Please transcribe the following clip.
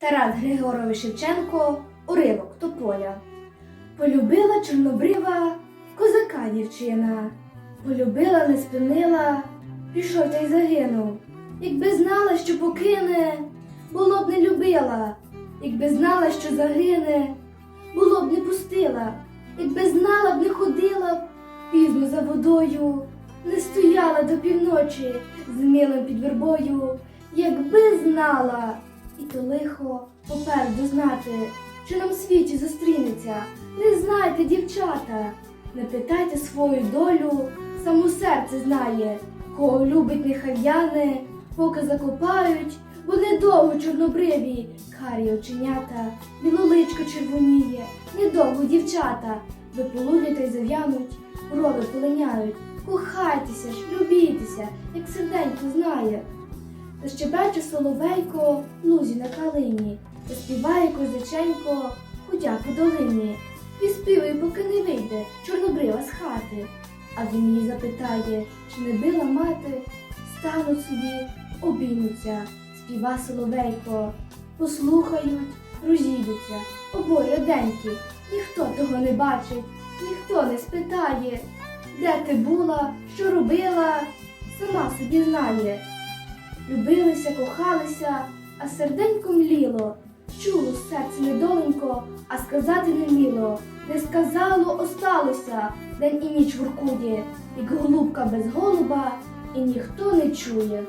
Тарас Григорович Шевченко Уривок Тополя. Полюбила чорнобрива козака дівчина. Полюбила, не спинила, пішов та й загинув. Якби знала, що покине, було б не любила, якби знала, що загине, було б не пустила, якби знала б, не ходила б пізно за водою, не стояла до півночі з милим під вербою, якби знала, і то лихо попереду знати, що нам в світі зустрінеться. Не знайте, дівчата, не питайте свою долю, само серце знає, кого любить нехай в'яне, поки закопають, бо недовго чорнобриві, карі оченята, білоличко червоніє, недовго дівчата, ви полудять й зав'януть, брови полиняють. Кохайтеся ж, любітеся, як серденько знає. Защебече соловейко лузі на калині, заспіває козаченько, ходя по долині. Відспівай, поки не вийде чорнобрива з хати. А він її запитає, чи не била мати, стануть собі, обіймуться, співа соловейко, послухають, розійдуться, обоє раденькі, ніхто того не бачить, ніхто не спитає, де ти була, що робила, сама собі знає. Любилися, кохалися, а серденько мліло, чуло серце недоленько, а сказати не вміло. Не сказало, осталося, день і ніч воркує, як голубка без голуба, і ніхто не чує.